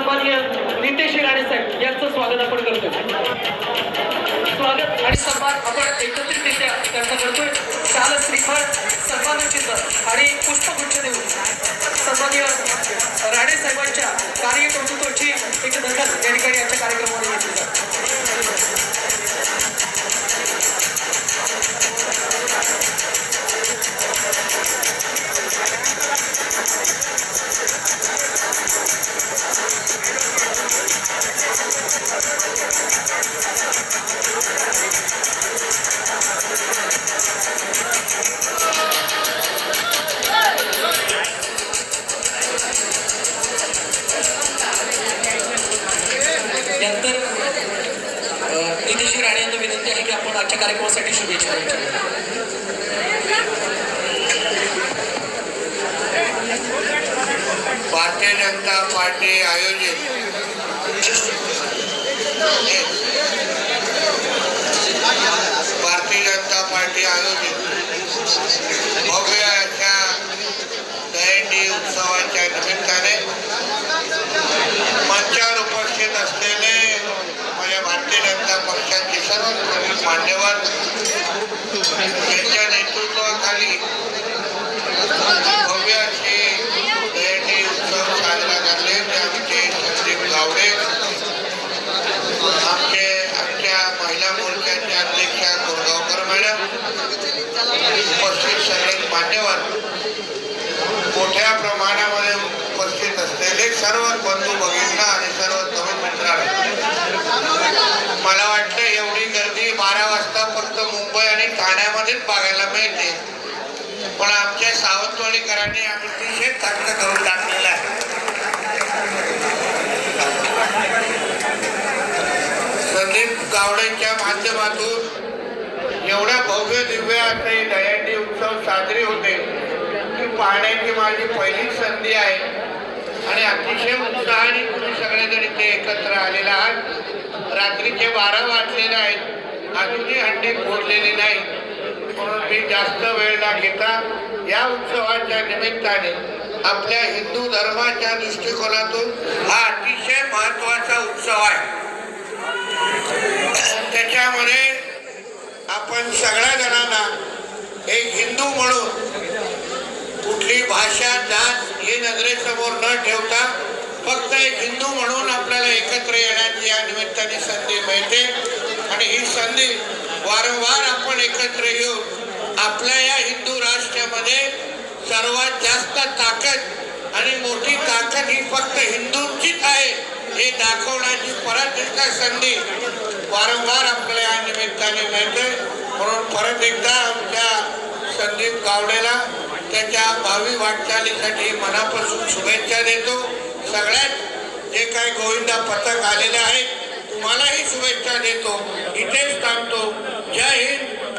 सन्माननीय नितेश राणे साहेब यांचं स्वागत आपण करतो स्वागत आणि सन्मान आपण एकत्रितरित्या त्यांचा करतोय. काल श्रीफळ सन्मान चिन्ह आणि पुष्पगुच्छ देऊन. सन्माननीय राणे साहेबांच्या कार्यकर्तृत्वाची एक दखल या ठिकाणी आजच्या कार्यक्रमामध्ये अ, नितेश राणे यांना विनंती आहे की आपण आजच्या कार्यक्रमासाठी शुभेच्छा द्यायच्या. भारतीय जनता पार्टी आयोजित भारतीय जनता पार्टी आयोजित भव्य अशा दहीहंडी उत्सवाच्या निमित्ताने मंचावर उपस्थित असलेले माझ्या भारतीय जनता पक्षाचे सर्व पवार यांच्या नेतृत्वाखाली भव्य असे जयंती उत्सव साजरा झाले ते आमचे संदीप गावडे. आमचे आमच्या महिला मोर्चाचे अध्यक्षा कोरगावकर मॅडम उपस्थित सगळे मान्यवर मोठ्या प्रमाणामध्ये उपस्थित असलेले सर्व बंधू भगिनींना आणि सर्व तरुण मित्रांना मला वाटतं बघायला मिळते. पण आमच्या सावंतवाडीकरांनी आम्ही अतिशय कष्ट करून टाकलेलं आहे. संदीप गावडेच्या माध्यमातून एवढ्या भव्य दिव्य असे दहीहंडी उत्सव साजरे होते की पाहण्याची माझी पहिली संधी आहे. आणि अतिशय उत्साहाने तुम्ही सगळेजण इथे एकत्र आलेला आहात. रात्रीचे बारा वाजलेले आहेत. अजूनही हंडी फोडलेली नाही म्हणून मी जास्त वेळ न घेता या उत्सवाच्या निमित्ताने आपल्या हिंदू धर्माच्या दृष्टिकोनातून हा अतिशय महत्त्वाचा उत्सव आहे. त्याच्यामध्ये आपण सगळ्या जणांना एक हिंदू म्हणून कुठली भाषा जात हे नजरेसमोर न ठेवता फक्त एक हिंदू म्हणून आपल्याला एकत्र येण्याची या निमित्ताने संधी मिळते. आणि ही संधी वारंवार आपण एकत्र येऊन आपल्या या हिंदू राष्ट्रामध्ये सर्वात जास्त ताकद आणि मोठी ताकद ही फक्त हिंदूंचीच आहे हे दाखवण्याची परत एकदा संधी वारंवार आपल्याला या निमित्ताने मिळते. म्हणून परत एकदा आमच्या संदीप गावडेला त्याच्या भावी वाटचालीसाठी मनापासून शुभेच्छा देतो. सगळ्यात जे काही गोविंदा पथक आलेले आहेत तुम्हालाही शुभेच्छा देतो. इथेच थांबतो. जय हिंद.